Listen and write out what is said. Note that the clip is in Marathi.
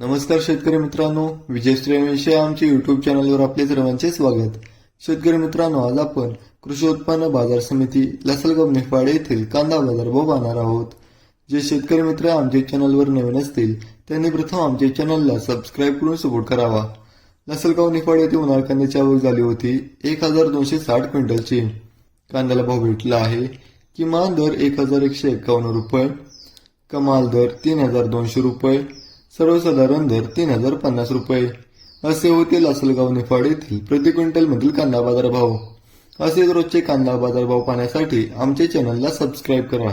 नमस्कार शेतकरी मित्रांनो विजय आमच्या युट्यूब चॅनलवर आपले सर्वांचे स्वागत. शेतकरी मित्रांनो आज आपण कृषी उत्पन्न बाजार समिती लसलगाव निफाडे येथील कांदा बाजार भाव पाहणार आहोत. जे शेतकरी मित्र आमच्या चॅनलवर नवीन असतील त्यांनी प्रथम आमच्या चॅनलला सबस्क्राईब करून सपोर्ट करावा. लसलगाव निफाड येथे उन्हाळ कांद्याची आवक झाली होती एक हजार दोनशे साठ क्विंटलची. कांद्याला भाव भेटला आहे किमान दर एक हजार एकशे एक्कावन्न रुपये कमाल दर तीन हजार दोनशे रुपये सर्वसाधारण दर तीन हजार पन्नास रुपये. असे होते लासलगाव निफाड येथील प्रति क्विंटल मधील कांदा बाजार भाव असेच रोजचे कांदा बाजार भाव पाहण्यासाठी आमच्या चॅनलला सबस्क्राईब करा.